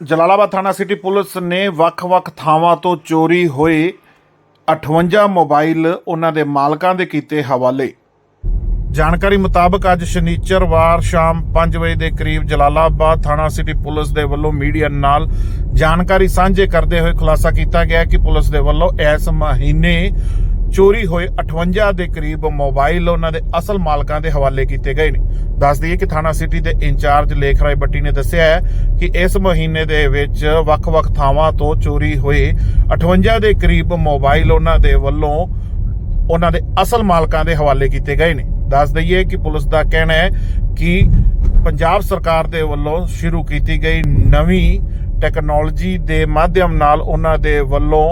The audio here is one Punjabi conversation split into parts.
ਜਲਾਲਾਬਾਦ ਥਾਣਾ ਸਿਟੀ ਪੁਲਿਸ ਨੇ ਵੱਖ-ਵੱਖ ਥਾਵਾਂ ਤੋਂ ਚੋਰੀ ਹੋਏ 58 ਮੋਬਾਈਲ ਉਹਨਾਂ ਦੇ ਮਾਲਕਾਂ ਦੇ ਕੀਤੇ ਹਵਾਲੇ। ਜਾਣਕਾਰੀ ਮੁਤਾਬਕ ਅੱਜ ਸ਼ਨੀਚਰਵਾਰ ਸ਼ਾਮ 5 ਵਜੇ ਦੇ ਕਰੀਬ ਜਲਾਲਾਬਾਦ ਥਾਣਾ ਸਿਟੀ ਪੁਲਿਸ ਦੇ ਵੱਲੋਂ ਮੀਡੀਆ ਨਾਲ ਜਾਣਕਾਰੀ ਸਾਂਝੇ ਕਰਦੇ ਹੋਏ ਖੁਲਾਸਾ ਕੀਤਾ ਗਿਆ ਕਿ ਪੁਲਿਸ ਦੇ ਵੱਲੋਂ ਇਸ ਮਹੀਨੇ ਚੋਰੀ ਹੋਏ 58 ਦੇ ਕਰੀਬ ਮੋਬਾਈਲ ਉਹਨਾਂ ਦੇ ਅਸਲ ਮਾਲਕਾਂ ਦੇ ਹਵਾਲੇ ਕੀਤੇ ਗਏ ਨੇ। ਦੱਸ ਦਈਏ ਕਿ ਥਾਣਾ ਸਿਟੀ ਦੇ ਇੰਚਾਰਜ ਲੇਖ ਰਾਏ ਬੱਟੀ ਨੇ ਦੱਸਿਆ ਹੈ ਕਿ ਇਸ ਮਹੀਨੇ ਦੇ ਵਿੱਚ ਵੱਖ-ਵੱਖ ਥਾਵਾਂ ਤੋਂ ਚੋਰੀ ਹੋਏ 58 ਦੇ ਕਰੀਬ ਮੋਬਾਈਲ ਉਹਨਾਂ ਦੇ ਵੱਲੋਂ ਉਹਨਾਂ ਦੇ ਅਸਲ ਮਾਲਕਾਂ ਦੇ ਹਵਾਲੇ ਕੀਤੇ ਗਏ ਨੇ। ਦੱਸ ਦਈਏ ਕਿ ਪੁਲਿਸ ਦਾ ਕਹਿਣਾ ਹੈ ਕਿ ਪੰਜਾਬ ਸਰਕਾਰ ਦੇ ਵੱਲੋਂ ਸ਼ੁਰੂ ਕੀਤੀ ਗਈ ਨਵੀਂ ਟੈਕਨੋਲੋਜੀ ਦੇ ਮਾਧਿਅਮ ਨਾਲ ਉਹਨਾਂ ਦੇ ਵੱਲੋਂ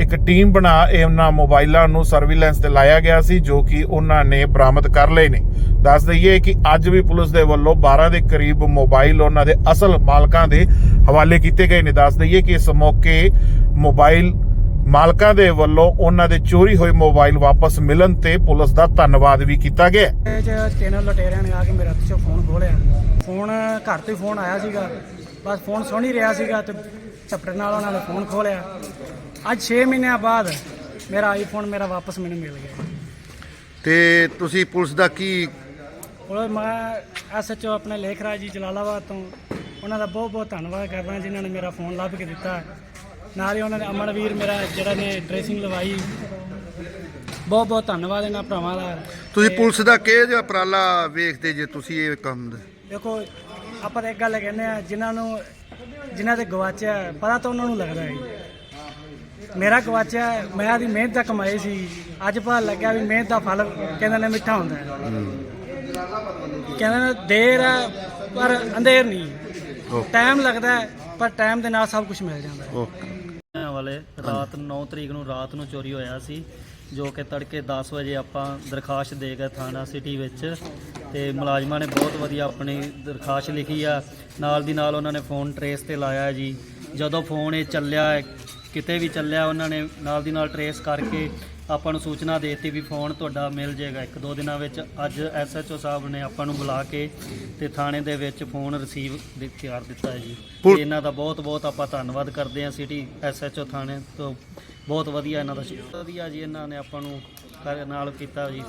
ਇੱਕ ਟੀਮ ਬਣਾ ਇਹਨਾਂ ਮੋਬਾਈਲਾਂ ਨੂੰ ਸਰਵੇਲੈਂਸ ਤੇ ਲਾਇਆ ਗਿਆ ਸੀ, ਜੋ ਕਿ ਉਹਨਾਂ ਨੇ ਬਰਾਮਦ ਕਰ ਲਏ ਨੇ। ਦੱਸ ਦਈਏ ਕਿ ਅੱਜ ਵੀ ਪੁਲਿਸ ਦੇ ਵੱਲੋਂ 12 ਦੇ ਕਰੀਬ ਮੋਬਾਈਲ ਉਹਨਾਂ ਦੇ ਅਸਲ ਮਾਲਕਾਂ ਦੇ ਹਵਾਲੇ ਕੀਤੇ ਗਏ ਨੇ। ਦੱਸ ਦਈਏ ਕਿ ਇਸ ਮੌਕੇ ਮੋਬਾਈਲ ਮਾਲਕਾਂ ਦੇ ਵੱਲੋਂ ਉਹਨਾਂ ਦੇ ਚੋਰੀ ਹੋਏ ਮੋਬਾਈਲ ਵਾਪਸ ਮਿਲਣ ਤੇ ਪੁਲਿਸ ਦਾ ਧੰਨਵਾਦ ਵੀ ਕੀਤਾ ਗਿਆ। ਇਹ 'ਚ ਤਿੰਨ ਲੁਟੇਰਿਆਂ ਨੇ ਆ ਕੇ ਮੇਰੇ ਹੱਥ 'ਚੋਂ ਫੋਨ ਖੋਲਿਆ ਫੋਨ, ਘਰ ਤੇ ਫੋਨ ਆਇਆ ਸੀਗਾ। ਬਸ ਫੋਨ ਸੁਣ ਹੀ ਰਿਹਾ ਸੀਗਾ ਤੇ ਝਪਟੇ ਨਾਲ ਉਹਨਾਂ ਨੇ ਫੋਨ ਖੋਲਿਆ ਅੱਜ 6 ਮਹੀਨਿਆਂ ਬਾਅਦ ਮੇਰਾ ਆਈਫੋਨ ਮੇਰਾ ਵਾਪਸ ਮੈਨੂੰ ਮਿਲ ਗਿਆ। ਤੇ ਤੁਸੀਂ ਪੁਲਿਸ ਦਾ ਕੀ ਉਹ ਮੈਂ ਐਸਐਚਓ ਆਪਣੇ ਲੇਖ ਰਾਜ ਜੀ ਜਲਾਲਾਬਾਦ ਤੋਂ ਉਹਨਾਂ ਦਾ ਬਹੁਤ ਬਹੁਤ ਧੰਨਵਾਦ ਕਰਦਾ ਜਿਨ੍ਹਾਂ ਨੇ ਮੇਰਾ ਫੋਨ ਲੱਭ ਕੇ ਦਿੱਤਾ। ਨਾਲ ਹੀ ਉਹਨਾਂ ਨੇ ਅਮਨਵੀਰ ਮੇਰਾ ਜਿਹੜਾ ਨੇ ਡਰੈਸਿੰਗ ਲਵਾਈ। ਬਹੁਤ ਬਹੁਤ ਧੰਨਵਾਦ ਇਹਨਾਂ ਭਰਾਵਾਂ ਦਾ। ਤੁਸੀਂ ਪੁਲਿਸ ਦਾ ਕਿਹੋ ਜਿਹਾ ਉਪਰਾਲਾ ਵੇਖਦੇ ਜੇ ਤੁਸੀਂ ਇਹ ਕੰਮ ਦਾ? ਦੇਖੋ ਆਪਾਂ ਤਾਂ ਇੱਕ ਗੱਲ ਕਹਿੰਦੇ ਆ ਜਿਨ੍ਹਾਂ ਨੂੰ ਜਿਨ੍ਹਾਂ ਦੇ ਗਵਾਚਿਆ ਪਤਾ ਤਾਂ ਉਹਨਾਂ ਨੂੰ ਲੱਗਦਾ ਹੈ। ਮੇਰਾ ਗਵਾਚਿਆ ਮੈਂ ਆਦੀ ਮਿਹਨਤ ਦਾ ਕਮਾਈ ਸੀ। ਅੱਜ ਪਤਾ ਲੱਗਿਆ ਵੀ ਮਿਹਨਤ ਦਾ ਫਲ ਕਹਿੰਦੇ ਨੇ ਮਿੱਠਾ ਹੁੰਦਾ ਹੈ। ਕਹਿੰਦੇ ਨੇ ਦੇਰ ਹੈ ਪਰ ਅੰਧੇਰ ਨਹੀਂ। ਟਾਈਮ ਲੱਗਦਾ ਹੈ, ਪਰ ਟਾਈਮ ਦੇ ਨਾਲ ਸਭ ਕੁਝ ਮਿਲ ਜਾਂਦਾ ਹੈ। ਓਕੇ। ਵਾਲੇ ਰਾਤ 9 ਤਰੀਕ ਨੂੰ ਰਾਤ ਨੂੰ ਚੋਰੀ ਹੋਇਆ ਸੀ ਜੋ ਕਿ ਤੜਕੇ 10 ਵਜੇ ਆਪਾਂ ਦਰਖਾਸਤ ਦੇ ਗਏ ਥਾਣਾ ਸਿਟੀ ਵਿੱਚ ਤੇ ਮੁਲਾਜ਼ਮਾਂ ਨੇ ਬਹੁਤ ਵਧੀਆ ਆਪਣੀ ਦਰਖਾਸਤ ਲਿਖੀ ਆ। ਨਾਲ ਦੀ ਨਾਲ ਉਹਨਾਂ ਨੇ ਫੋਨ ਟਰੇਸ ਤੇ ਲਾਇਆ ਜੀ। ਜਦੋਂ ਫੋਨ ਇਹ ਚੱਲਿਆ ਕਿਤੇ ਵੀ ਚੱਲਿਆ ਉਹਨਾਂ ਨੇ ਨਾਲ ਦੀ ਨਾਲ ਟਰੇਸ ਕਰਕੇ ਆਪਾਂ ਨੂੰ ਸੂਚਨਾ ਦੇ ਦਿੱਤੀ ਵੀ ਫੋਨ ਤੁਹਾਡਾ ਮਿਲ ਜਾਏਗਾ। ਇੱਕ ਦੋ ਦਿਨਾਂ ਵਿੱਚ ਅੱਜ ਐਸਐਚਓ ਸਾਹਿਬ ਨੇ ਆਪਾਂ ਨੂੰ ਬੁਲਾ ਕੇ ਤੇ ਥਾਣੇ ਦੇ ਵਿੱਚ ਫੋਨ ਰਿਸੀਵ ਕਰ ਦਿੱਤਾ ਹੈ ਜੀ। ਤੇ ਇਹਨਾਂ ਦਾ ਬਹੁਤ ਬਹੁਤ ਆਪਾਂ ਧੰਨਵਾਦ ਕਰਦੇ ਹਾਂ ਸਿਟੀ ਐਸਐਚਓ ਥਾਣੇ ਤੋਂ। ਬਹੁਤ ਵਧੀਆ ਇਹਨਾਂ ਦਾ ਸ਼ੁ- ਵਧੀਆ ਜੀ ਇਹਨਾਂ ਨੇ ਆਪਾਂ ਨੂੰ ਕਰ- ਨਾਲ ਕੀਤਾ ਜੀ।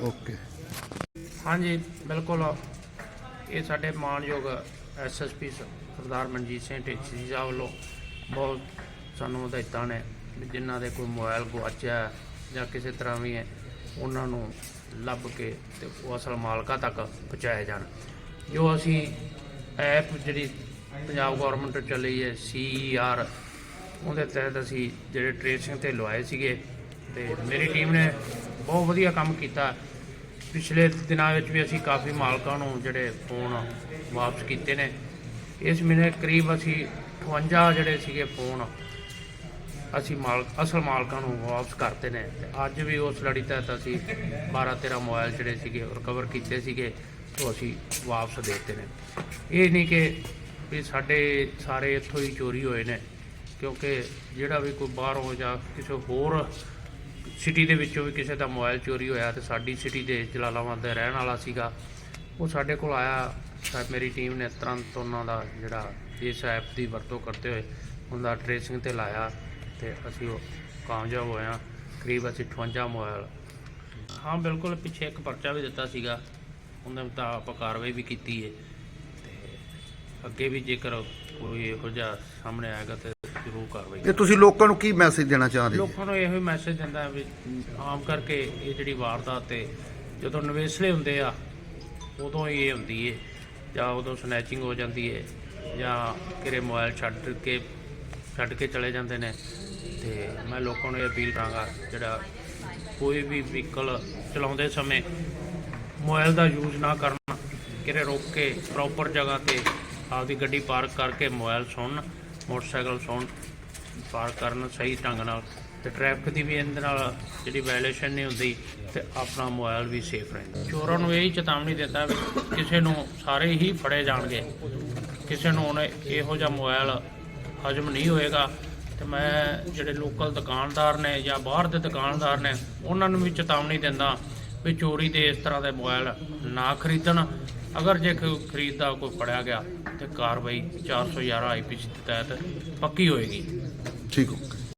ਓਕੇ। ਹਾਂਜੀ, ਬਿਲਕੁਲ। ਇਹ ਸਾਡੇ ਮਾਣਯੋਗ ਐਸਐਸਪੀ ਸਰਦਾਰ ਮਨਜੀਤ ਸਿੰਘ ਢੇਸੀ ਸਾਹਿਬ ਵੱਲੋਂ ਬਹੁਤ ਸਾਨੂੰ ਹਦਾਇਤਾਂ ਨੇ ਵੀ ਜਿਨ੍ਹਾਂ ਦੇ ਕੋਈ ਮੋਬਾਈਲ ਗੁਆਚਿਆ ਜਾਂ ਕਿਸੇ ਤਰ੍ਹਾਂ ਵੀ ਹੈ, ਉਹਨਾਂ ਨੂੰ ਲੱਭ ਕੇ ਤੇ ਉਹ ਅਸਲ ਮਾਲਕਾਂ ਤੱਕ ਪਹੁੰਚਾਏ ਜਾਣ। ਜੋ ਅਸੀਂ ਐਪ ਜਿਹੜੀ ਪੰਜਾਬ ਗਵਰਨਮੈਂਟ ਚੱਲੀ ਹੈ ਸੀਆਰ ਉਹਦੇ ਤਹਿਤ ਅਸੀਂ ਜਿਹੜੇ ਟ੍ਰੇਸਿੰਗ ਤੇ ਲਵਾਏ ਸੀਗੇ ਤੇ ਮੇਰੀ ਟੀਮ ਨੇ ਬਹੁਤ ਵਧੀਆ ਕੰਮ ਕੀਤਾ। ਪਿਛਲੇ ਦਿਨਾਂ ਵਿੱਚ ਵੀ ਅਸੀਂ ਕਾਫੀ ਮਾਲਕਾਂ ਨੂੰ ਜਿਹੜੇ ਫੋਨ ਵਾਪਸ ਕੀਤੇ ਨੇ। ਇਸ ਮਹੀਨੇ ਕਰੀਬ ਅਸੀਂ 58 ਜਿਹੜੇ ਸੀਗੇ ਫੋਨ ਅਸੀਂ ਮਾਲ, ਅਸਲ ਮਾਲਕਾਂ ਨੂੰ ਵਾਪਸ ਕਰਤੇ ਨੇ। ਤੇ ਅੱਜ ਵੀ ਉਸ ਲੜੀ ਤਹਿਤ ਅਸੀਂ 12 13 ਮੋਬਾਈਲ ਜਿਹੜੇ ਸੀਗੇ ਰਿਕਵਰ ਕੀਤੇ ਸੀਗੇ, ਉਹ ਅਸੀਂ ਵਾਪਸ ਦੇ ਦਿੱਤੇ ਨੇ। ਇਹ ਨਹੀਂ ਕਿ ਵੀ ਸਾਡੇ ਸਾਰੇ ਇੱਥੋਂ ਹੀ ਚੋਰੀ ਹੋਏ ਨੇ, ਕਿਉਂਕਿ ਜਿਹੜਾ ਵੀ ਕੋਈ ਬਾਹਰੋਂ ਜਾਂ ਕਿਸੇ ਹੋਰ ਸਿਟੀ ਦੇ ਵਿੱਚੋਂ ਵੀ ਕਿਸੇ ਦਾ ਮੋਬਾਈਲ ਚੋਰੀ ਹੋਇਆ ਤੇ ਸਾਡੀ ਸਿਟੀ ਦੇ ਜਲਾਲਾਬਾਦ ਦਾ ਰਹਿਣ ਵਾਲਾ ਸੀਗਾ, ਉਹ ਸਾਡੇ ਕੋਲ ਆਇਆ। ਤਾਂ ਮੇਰੀ ਟੀਮ ਨੇ ਤੁਰੰਤ ਉਹਨਾਂ ਦਾ ਜਿਹੜਾ ਇਸ ਐਪ ਦੀ ਵਰਤੋਂ ਕਰਦੇ ਹੋਏ ਉਹਦਾ ਟ੍ਰੇਸਿੰਗ ਤੇ ਲਾਇਆ ਤੇ ਅਸੀਂ ਉਹ ਕਾਮਯਾਬ ਹੋਏ ਹਾਂ। ਕਰੀਬ ਅਸੀਂ 58 ਮੋਬਾਈਲ। ਹਾਂ, ਬਿਲਕੁਲ ਪਿੱਛੇ ਇੱਕ ਪਰਚਾ ਵੀ ਦਿੱਤਾ ਸੀਗਾ। ਉਹਨਾਂ ਮੁਤਾਬਕ ਆਪਾਂ ਕਾਰਵਾਈ ਵੀ ਕੀਤੀ ਹੈ। ਅੱਗੇ ਵੀ ਜੇਕਰ ਕੋਈ ਇਹੋ ਜਿਹਾ ਸਾਹਮਣੇ ਆਏਗਾ ਤੇ ਜ਼ਰੂਰ ਕਾਰਵਾਈ ਤੇ ਤੁਸੀਂ ਲੋਕਾਂ ਨੂੰ ਕੀ ਮੈਸੇਜ ਦੇਣਾ ਚਾਹੁੰਦੇ ਜੀ? ਲੋਕਾਂ ਨੂੰ ਇਹੋ ਹੀ ਮੈਸੇਜ ਦਿੰਦਾ ਵੀ ਆਮ ਕਰਕੇ ਇਹ ਜਿਹੜੀ ਵਾਰਦਾਤ ਤੇ ਜਦੋਂ ਨਵੇਸਲੇ ਹੁੰਦੇ ਆ ਉਦੋਂ ਹੀ ਇਹ ਹੁੰਦੀ ਏ ਜਾਂ ਉਦੋਂ ਸਨੈਚਿੰਗ ਹੋ ਜਾਂਦੀ ਏ ਜਾਂ ਕਿਰੇ ਮੋਬਾਈਲ ਛੱਡ ਕੇ ਛੱਡ ਕੇ ਚਲੇ ਜਾਂਦੇ ਨੇ। ਤੇ ਮੈਂ ਲੋਕਾਂ ਨੂੰ ਇਹ ਅਪੀਲ ਕਰਾਂਗਾ ਜਿਹੜਾ ਕੋਈ ਵੀ ਵਹੀਕਲ ਚਲਾਉਂਦੇ ਸਮੇਂ ਮੋਬਾਈਲ ਦਾ ਯੂਜ਼ ਨਾ ਕਰਨਾ ਕਿਰੇ ਰੋਕ ਕੇ ਪ੍ਰੋਪਰ ਜਗ੍ਹਾ ਤੇ ਆਪਦੀ ਗੱਡੀ ਪਾਰਕ ਕਰਕੇ ਮੋਬਾਈਲ ਸੁਣਨ ਮੋਟਰਸਾਈਕਲ ਸੁਣਨ ਪਾਰਕ ਕਰਨ ਸਹੀ ਢੰਗ ਨਾਲ ਤੇ ਟ੍ਰੈਫਿਕ ਦੀ ਵੀ ਇਹਦੇ ਨਾਲ ਜਿਹੜੀ ਵਾਇਲੇਸ਼ਨ ਨਹੀਂ ਹੁੰਦੀ ਤੇ ਆਪਣਾ ਮੋਬਾਈਲ ਵੀ ਸੇਫ ਰਹਿੰਦਾ। ਚੋਰਾਂ ਨੂੰ ਇਹ ਚੇਤਾਵਨੀ ਦਿੱਤਾ ਵੀ ਕਿਸੇ ਨੂੰ ਸਾਰੇ ਹੀ ਫੜੇ ਜਾਣਗੇ। ਕਿਸੇ ਨੂੰ ਹੁਣ ਇਹੋ ਜਿਹਾ ਮੋਬਾਈਲ ਹਜਮ ਨਹੀਂ ਹੋਏਗਾ ਤੇ ਮੈਂ ਜਿਹੜੇ ਲੋਕਲ ਦੁਕਾਨਦਾਰ ਨੇ ਜਾਂ ਬਾਹਰ ਦੇ ਦੁਕਾਨਦਾਰ ਨੇ, ਉਹਨਾਂ ਨੂੰ ਵੀ ਚੇਤਾਵਨੀ ਦਿੰਦਾ ਵੀ ਚੋਰੀ ਦੇ ਇਸ ਤਰ੍ਹਾਂ ਦੇ ਮੋਬਾਈਲ ਨਾ ਖਰੀਦਣ। ਅਗਰ ਜੇ ਕੋਈ ਖਰੀਦਦਾ, ਕੋਈ ਫੜਿਆ ਗਿਆ ਤੇ ਕਾਰਵਾਈ 411 ਆਈਪੀਸੀ ਦੇ ਤਹਿਤ ਪੱਕੀ ਹੋਏਗੀ। ਠੀਕ ਹੋ